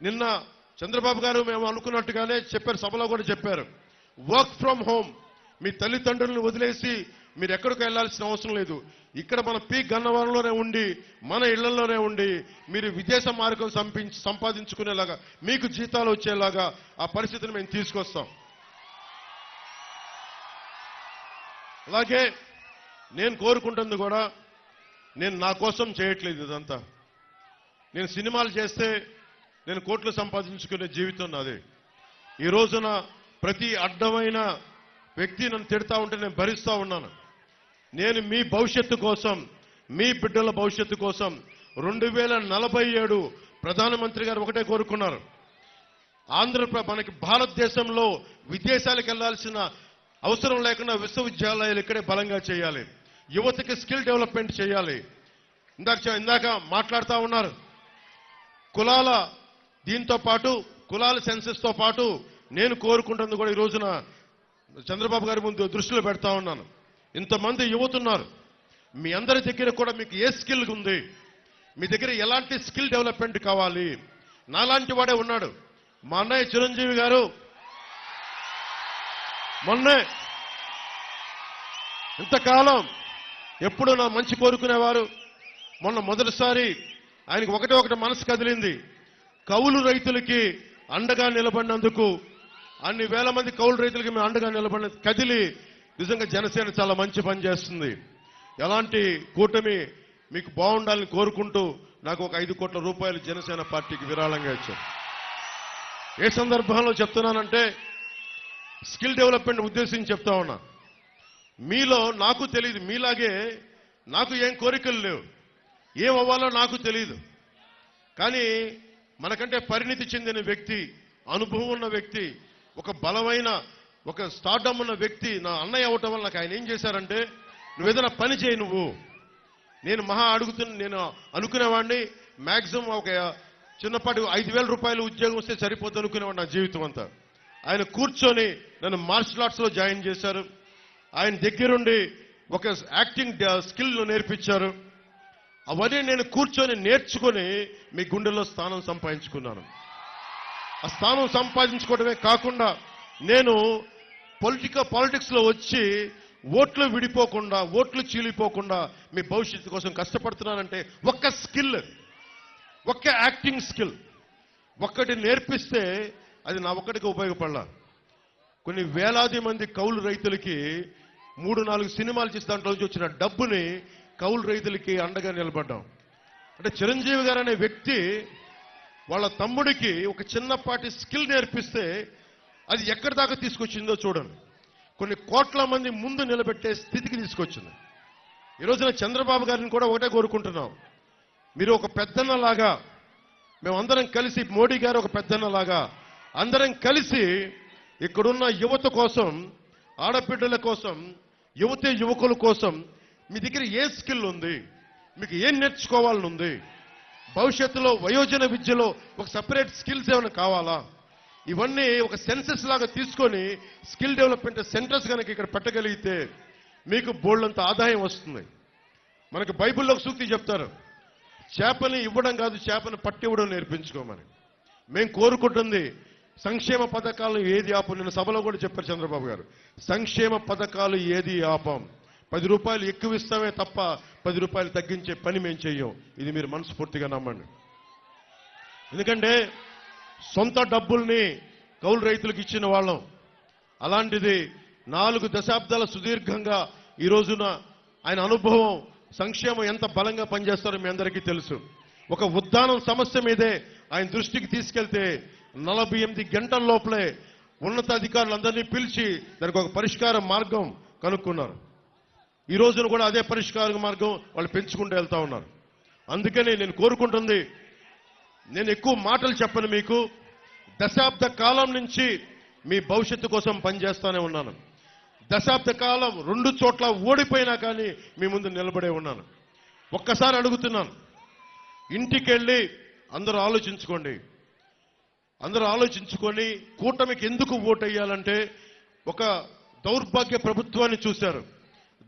నిన్న చంద్రబాబు గారు మేము అనుకున్నట్టుగానే చెప్పారు సభలో కూడా చెప్పారు. వర్క్ ఫ్రమ్ హోమ్ మీ తల్లిదండ్రులను వదిలేసి మీరు ఎక్కడికి వెళ్ళాల్సిన అవసరం లేదు. ఇక్కడ మన పీక్ గన్నవరంలోనే ఉండి మన ఇళ్ళలోనే ఉండి మీరు విదేశ మార్గం సంపించి సంపాదించుకునేలాగా మీకు జీతాలు వచ్చేలాగా ఆ పరిస్థితిని మేము తీసుకొస్తాం. అలాగే నేను కోరుకుంటుంది కూడా నేను నా కోసం చేయట్లేదు ఇదంతా. నేను సినిమాలు చేస్తే నేను కోట్లు సంపాదించుకునే జీవితం నాది. ఈ రోజున ప్రతి అడ్డమైన వ్యక్తి నన్ను తిడతా ఉంటే నేను భరిస్తూ ఉన్నాను. నేను మీ భవిష్యత్తు కోసం మీ బిడ్డల భవిష్యత్తు కోసం రెండు వేల నలభై ఏడు ప్రధానమంత్రి గారు ఒకటే కోరుకున్నారు. ఆంధ్రప్ర మనకి భారతదేశంలో విదేశాలకు వెళ్ళాల్సిన అవసరం లేకుండా విశ్వవిద్యాలయాలు ఇక్కడే బలంగా చేయాలి. యువతకి స్కిల్ డెవలప్మెంట్ చేయాలి. ఇందాక ఇందాక మాట్లాడుతూ ఉన్నారు. కులాల దీంతో పాటు కులాల సెన్సెస్తో పాటు నేను కోరుకుంటుంది కూడా ఈ రోజున చంద్రబాబు గారి ముందు దృష్టిలో పెడతా ఉన్నాను. ఇంతమంది యువతున్నారు. మీ అందరి దగ్గర కూడా మీకు ఏ స్కిల్ ఉంది? మీ దగ్గర ఎలాంటి స్కిల్ డెవలప్మెంట్ కావాలి? నాలాంటి వాడే ఉన్నాడు. మా అన్నయ్య చిరంజీవి గారు. మొన్నే ఇంతకాలం ఎప్పుడు నా మంచి కోరుకునేవారు. మొన్న మొదటిసారి ఆయనకు ఒకటే ఒకటి మనసు కదిలింది. కౌలు రైతులకి అండగా నిలబడినందుకు అన్ని వేల మంది కౌలు రైతులకి మేము అండగా నిలబడిన కదిలి నిజంగా జనసేన చాలా మంచి పని చేస్తుంది. ఎలాంటి కూటమి మీకు బాగుండాలని కోరుకుంటూ నాకు ఒక ఐదు కోట్ల రూపాయలు జనసేన పార్టీకి విరాళంగా ఇచ్చారు. ఏ సందర్భంలో చెప్తున్నానంటే స్కిల్ డెవలప్మెంట్ ఉద్దేశించి చెప్తా ఉన్నా. మీలో నాకు తెలియదు మీలాగే నాకు ఏం కోరికలు లేవు. ఏం అవ్వాలో నాకు తెలియదు కానీ మనకంటే పరిణితి చెందిన వ్యక్తి అనుభవం ఉన్న వ్యక్తి ఒక బలమైన ఒక స్టార్డమ్ ఉన్న వ్యక్తి నా అన్నయ్య అవటం వల్ల నాకు ఆయన ఏం చేశారంటే నువ్వు ఏదైనా పని చేయి నువ్వు. నేను మహా అడుగుతున్న నేను అనుకునేవాడిని మ్యాక్సిమం ఒక చిన్నపాటి ఐదు వేల రూపాయలు ఉద్యోగం వస్తే సరిపోద్ది అనుకునేవాడు నా జీవితం అంతా. ఆయన కూర్చొని నన్ను మార్షల్ ఆర్ట్స్లో జాయిన్ చేశారు. ఆయన దగ్గరుండి ఒక యాక్టింగ్ స్కిల్ uh, నేర్పించారు. అవన్నీ నేను కూర్చొని నేర్చుకొని మీ గుండెల్లో స్థానం సంపాదించుకున్నాను. ఆ స్థానం సంపాదించుకోవడమే కాకుండా నేను పొలిటికల్ పాలిటిక్స్లో వచ్చి ఓట్లు విడిపోకుండా ఓట్లు చీలిపోకుండా మీ భవిష్యత్తు కోసం కష్టపడుతున్నానంటే ఒక్క స్కిల్ ఒక్క యాక్టింగ్ స్కిల్ ఒక్కటి నేర్పిస్తే అది నా ఒక్కడికి ఉపయోగపడాల. కొన్ని వేలాది మంది కౌలు రైతులకి మూడు నాలుగు సినిమాలు చేసి దాంట్లో నుంచి వచ్చిన డబ్బుని కౌలు రైతులకి అండగా నిలబడ్డాం. అంటే చిరంజీవి గారు అనే వ్యక్తి వాళ్ళ తమ్ముడికి ఒక చిన్నపాటి స్కిల్ నేర్పిస్తే అది ఎక్కడి దాకా తీసుకొచ్చిందో చూడండి. కొన్ని కోట్ల మంది ముందు నిలబెట్టే స్థితికి తీసుకొచ్చింది. ఈ రోజున చంద్రబాబు గారిని కూడా ఒకటే కోరుకుంటున్నాం. మీరు ఒక పెద్దన్నలాగా మేమందరం కలిసి మోడీ గారు ఒక పెద్దన్నలాగా అందరం కలిసి ఇక్కడున్న యువత కోసం ఆడబిడ్డల కోసం యువతి యువకుల కోసం మీ దగ్గర ఏ స్కిల్ ఉంది? మీకు ఏం నేర్చుకోవాలని ఉంది భవిష్యత్తులో వయోజన విద్యలో ఒక సపరేట్ స్కిల్స్ ఏమైనా కావాలా? ఇవన్నీ ఒక సెన్సెస్ లాగా తీసుకొని స్కిల్ డెవలప్మెంట్ సెంటర్స్ కనుక ఇక్కడ పెట్టగలిగితే మీకు బోల్డంత ఆదాయం వస్తుంది. మనకు బైబిల్లో సూక్తి చెప్తారు. చేపని ఇవ్వడం కాదు చేపను పట్టివ్వడం నేర్పించుకోమని మేము కోరుకుంటుంది సంక్షేమ పథకాలు ఏది ఆపం? నిన్న సభలో కూడా చెప్పారు చంద్రబాబు గారు. సంక్షేమ పథకాలు ఏది ఆపం? పది రూపాయలు ఎక్కువ ఇస్తామే తప్ప పది రూపాయలు తగ్గించే పని మేము చెయ్యం. ఇది మీరు మనస్ఫూర్తిగా నమ్మండి. ఎందుకంటే సొంత డబ్బుల్ని కౌలు రైతులకు ఇచ్చిన వాళ్ళం. అలాంటిది నాలుగు దశాబ్దాల సుదీర్ఘంగా ఈ రోజున ఆయన అనుభవం సంక్షేమం ఎంత బలంగా పనిచేస్తారో మీ అందరికీ తెలుసు. ఒక ఉద్దానం సమస్య మీదే ఆయన దృష్టికి తీసుకెళ్తే నలభై ఎనిమిది గంటల లోపలే ఉన్నతాధికారులందరినీ పిలిచి దానికి ఒక పరిష్కార మార్గం కనుక్కున్నారు. ఈ రోజున కూడా అదే పరిష్కార మార్గం వాళ్ళు పెంచుకుంటూ వెళ్తా ఉన్నారు. అందుకని నేను కోరుకుంటుంది నేను ఎక్కువ మాటలు చెప్పను మీకు. దశాబ్ద కాలం నుంచి మీ భవిష్యత్తు కోసం పనిచేస్తూనే ఉన్నాను. దశాబ్ద కాలం రెండు చోట్ల ఓడిపోయినా కానీ మీ ముందు నిలబడే ఉన్నాను. ఒక్కసారి అడుగుతున్నాను ఇంటికెళ్ళి అందరూ ఆలోచించుకోండి. అందరూ ఆలోచించుకొని కూటమికి ఎందుకు ఓటు వేయాలంటే ఒక దౌర్భాగ్య ప్రభుత్వాన్ని చూశారు.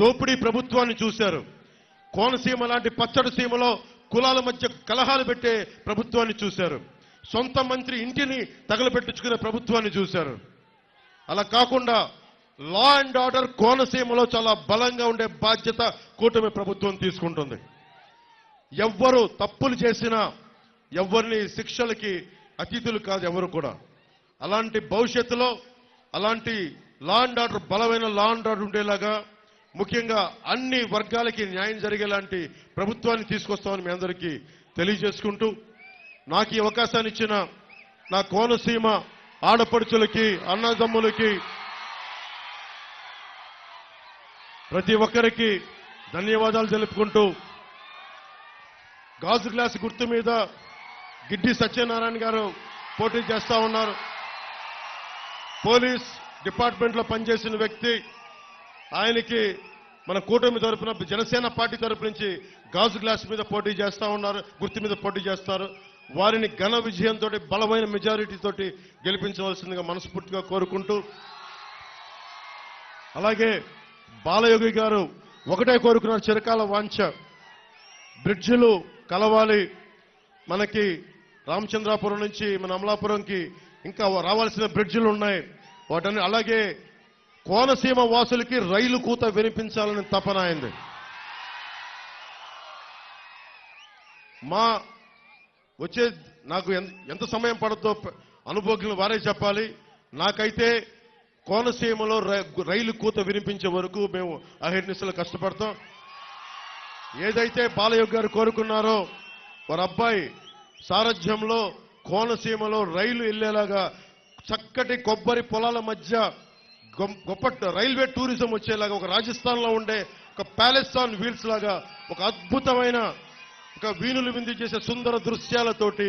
దోపిడీ ప్రభుత్వాన్ని చూశారు. కోనసీమ లాంటి పచ్చడి సీమలో కులాల మధ్య కలహాలు పెట్టే ప్రభుత్వాన్ని చూశారు. సొంత మంత్రి ఇంటిని తగలపెట్టించుకునే ప్రభుత్వాన్ని చూశారు. అలా కాకుండా లా అండ్ ఆర్డర్ కోనసీమలో చాలా బలంగా ఉండే బాధ్యత కూటమి ప్రభుత్వం తీసుకుంటుంది. ఎవ్వరు తప్పులు చేసినా ఎవరిని శిక్షలకి అతిథులు కాదు ఎవరు కూడా. అలాంటి భవిష్యత్తులో అలాంటి లా అండ్ ఆర్డర్ బలమైన లా అండ్ ఆర్డర్ ఉండేలాగా ముఖ్యంగా అన్ని వర్గాలకి న్యాయం జరిగేలాంటి ప్రభుత్వాన్ని తీసుకొస్తామని మీ అందరికీ తెలియజేసుకుంటూ నాకు ఈ అవకాశాన్ని ఇచ్చిన నా కోనసీమ ఆడపడుచులకి అన్నదమ్ములకి ప్రతి ఒక్కరికి ధన్యవాదాలు తెలుపుకుంటూ గాజు గ్లాస్ గుర్తు మీద గిడ్డి సత్యనారాయణ గారు పోటీ చేస్తా ఉన్నారు. పోలీస్ డిపార్ట్మెంట్లో పనిచేసిన వ్యక్తి ఆయనకి మన కూటమి తరపున జనసేన పార్టీ తరపు నుంచి గాజు గ్లాస్ మీద పోటీ చేస్తూ ఉన్నారు గుర్తు మీద పోటీ చేస్తారు. వారిని ఘన విజయంతో బలమైన మెజారిటీతో గెలిపించవలసిందిగా మనస్ఫూర్తిగా కోరుకుంటూ అలాగే బాలయోగి గారు ఒకటే కోరుకున్నారు చిరకాల వాంఛ. బ్రిడ్జిలు కలవాలి. మనకి రామచంద్రాపురం నుంచి మన అమలాపురంకి ఇంకా రావాల్సిన బ్రిడ్జిలు ఉన్నాయి వాటన్ని అలాగే కోనసీమ వాసులకి రైలు కూత వినిపించాలని తపన అయింది. మా వచ్చే నాకు ఎంత సమయం పడుతుందో ప- అనుభవజ్ఞులు వారే చెప్పాలి. నాకైతే కోనసీమలో రై- రైలు కూత వినిపించే వరకు మేము అహిర్నిశలు కష్టపడతాం. ఏదైతే బాలయోగ్ గారు కోరుకున్నారో వారి అబ్బాయి సారథ్యంలో కోనసీమలో రైలు వెళ్ళేలాగా చక్కటి కొబ్బరి పొలాల మధ్య గొప్ప రైల్వే టూరిజం వచ్చేలాగా ఒక రాజస్థాన్లో ఉండే ఒక ప్యాలెస్ ఆన్ వీల్స్ లాగా ఒక అద్భుతమైన ఒక వీణులు విందు చేసే సుందర దృశ్యాలతోటి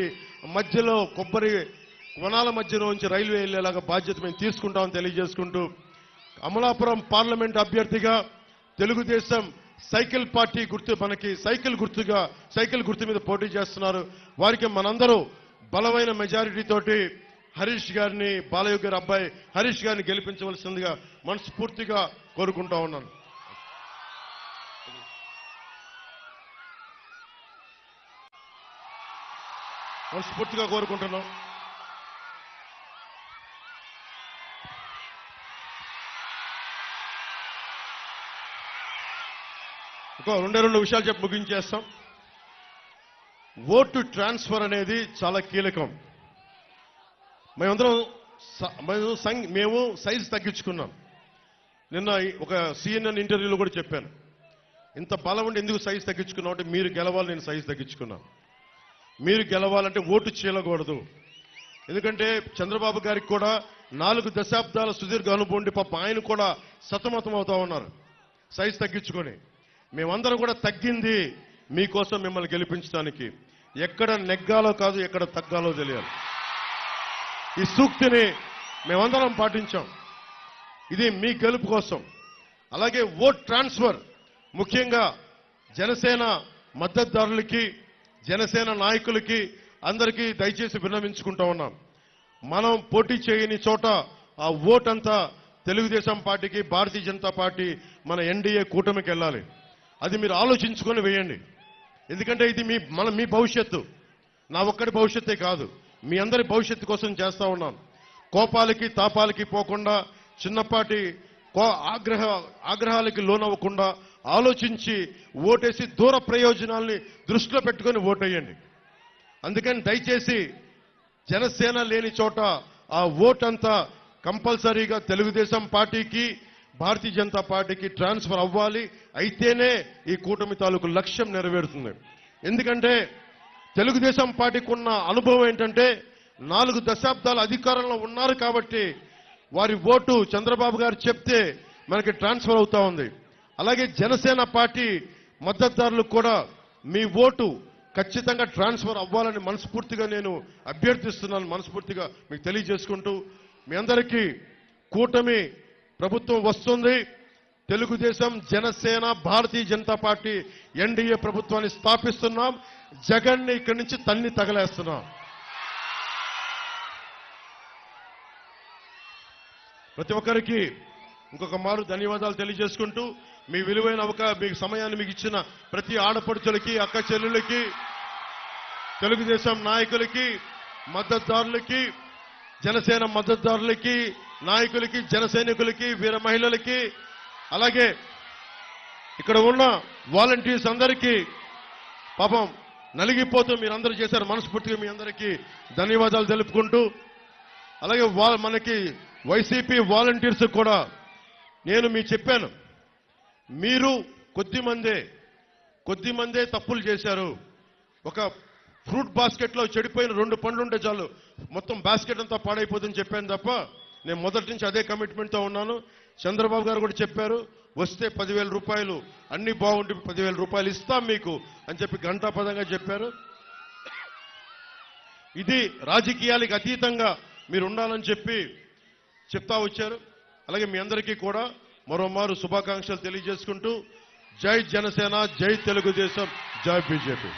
మధ్యలో కొబ్బరి వనాల మధ్యలో నుంచి రైల్వే వెళ్ళేలాగా బాధ్యత మేము తీసుకుంటామని తెలియజేసుకుంటూ అమలాపురం పార్లమెంట్ అభ్యర్థిగా తెలుగుదేశం సైకిల్ పార్టీ గుర్తు మనకి సైకిల్ గుర్తుగా సైకిల్ గుర్తు మీద పోటీ చేస్తున్నారు. వారికి మనందరూ బలమైన మెజారిటీ తోటి హరీష్ గారిని బాలయ్య గారి అబ్బాయి హరీష్ గారిని గెలిపించవలసిందిగా మనస్ఫూర్తిగా కోరుకుంటా ఉన్నాను. మనస్ఫూర్తిగా కోరుకుంటున్నాం. ఇంకో రెండే రెండు విషయాలు చెప్పి ముగించేస్తాం. ఓటు ట్రాన్స్ఫర్ అనేది చాలా కీలకం. మేమందరం స- మేము సంగ్ మేము సైజ్ తగ్గించుకున్నాం. నిన్న ఒక సిఎన్ఎన్ ఇంటర్వ్యూలో కూడా చెప్పాను. ఇంత బలం ఉండి ఎందుకు సైజ్ తగ్గించుకున్నావు అంటే మీరు గెలవాలి నేను సైజ్ తగ్గించుకున్నాను మీరు గెలవాలంటే ఓటు చేయకూడదు ఎందుకంటే చంద్రబాబు గారికి కూడా నాలుగు దశాబ్దాల సుదీర్ఘ అనుభవం ఉండి పాప ఆయన కూడా సతమతం అవుతా ఉన్నారు. సైజ్ తగ్గించుకొని. మేమందరం కూడా తగ్గింది మీకోసం మిమ్మల్ని గెలిపించడానికి. ఎక్కడ నెగ్గాలో కాదు ఎక్కడ తగ్గాలో తెలియాలి. ఈ సూక్తిని మేమందరం పాటించాం. ఇది మీ గెలుపు కోసం. అలాగే ఓట్ ట్రాన్స్ఫర్ ముఖ్యంగా జనసేన మద్దతుదారులకి జనసేన నాయకులకి అందరికీ దయచేసి విన్నవించుకుంటా ఉన్నాం. మనం పోటీ చేయని చోట ఆ ఓట్ అంతా తెలుగుదేశం పార్టీకి భారతీయ జనతా పార్టీ మన ఎన్డీఏ కూటమికి వెళ్ళాలి. అది మీరు ఆలోచించుకొని వేయండి. ఎందుకంటే ఇది మీ మన మీ భవిష్యత్తు. నా ఒక్కడి భవిష్యత్తే కాదు. మీ అందరి భవిష్యత్తు కోసం చేస్తా ఉన్నాను. కోపాలకి తాపాలకి పోకుండా చిన్నపాటి కో ఆగ్రహ ఆగ్రహాలకి లోనవ్వకుండా ఆలోచించి ఓటేసి దూర ప్రయోజనాల్ని దృష్టిలో పెట్టుకొని ఓటేయండి. అందుకని దయచేసి జనసేన లేని చోట ఆ ఓట్ అంతా కంపల్సరీగా తెలుగుదేశం పార్టీకి భారతీయ జనతా పార్టీకి ట్రాన్స్ఫర్ అవ్వాలి. అయితేనే ఈ కూటమి తాలూకు లక్ష్యం నెరవేరుతుంది. ఎందుకంటే తెలుగుదేశం పార్టీకి ఉన్న అనుభవం ఏంటంటే నాలుగు దశాబ్దాల అధికారంలో ఉన్నారు కాబట్టి వారి ఓటు చంద్రబాబు గారు చెప్తే మనకి ట్రాన్స్ఫర్ అవుతా ఉంది. అలాగే జనసేన పార్టీ మద్దతుదారులకు కూడా మీ ఓటు ఖచ్చితంగా ట్రాన్స్ఫర్ అవ్వాలని మనస్ఫూర్తిగా నేను అభ్యర్థిస్తున్నాను మనస్ఫూర్తిగా మీకు తెలియజేసుకుంటూ. మీ అందరికీ కూటమి ప్రభుత్వం వస్తుంది. తెలుగుదేశం జనసేన భారతీయ జనతా పార్టీ ఎన్డీఏ ప్రభుత్వాన్ని స్థాపిస్తున్నాం. జగన్ని ఇక్కడి నుంచి తన్ని తగలేస్తున్నాం. ప్రతి ఒక్కరికి ఇంకొక మారు ధన్యవాదాలు తెలియజేసుకుంటూ మీ విలువైన అవకా మీ సమయాన్ని మీకు ఇచ్చిన ప్రతి ఆడపడుచులకి అక్క చెల్లెళ్ళకి తెలుగుదేశం నాయకులకి మద్దతుదారులకి జనసేన మద్దతుదారులకి నాయకులకి జన సైనికులకి వీర మహిళలకి అలాగే ఇక్కడ ఉన్న వాలంటీర్స్ అందరికీ పాపం నలిగిపోతూ మీరందరూ చేశారు మనస్ఫూర్తిగా మీ అందరికీ ధన్యవాదాలు తెలుపుకుంటూ అలాగే మనకి వైసీపీ వాలంటీర్స్ కూడా నేను మీ చెప్పాను మీరు కొద్ది మందే కొద్ది మందే తప్పులు చేశారు. ఒక ఫ్రూట్ బాస్కెట్లో చెడిపోయిన రెండు పండ్లు ఉంటే చాలు మొత్తం బాస్కెట్ అంతా పాడైపోతుందని చెప్పాను తప్ప నేను మొదటి నుంచి అదే కమిట్మెంట్తో ఉన్నాను. చంద్రబాబు గారు కూడా చెప్పారు వస్తే పదివేల రూపాయలు అన్ని బాగుంటే పదివేల రూపాయలు ఇస్తాం మీకు అని చెప్పి ఘంటాపదంగా చెప్పారు. ఇది రాజకీయాలకు అతీతంగా మీరు ఉండాలని చెప్పి చెప్తా వచ్చారు. అలాగే మీ అందరికీ కూడా మరోమారు శుభాకాంక్షలు తెలియజేసుకుంటూ జై జనసేన జై తెలుగుదేశం జై బీజేపీ.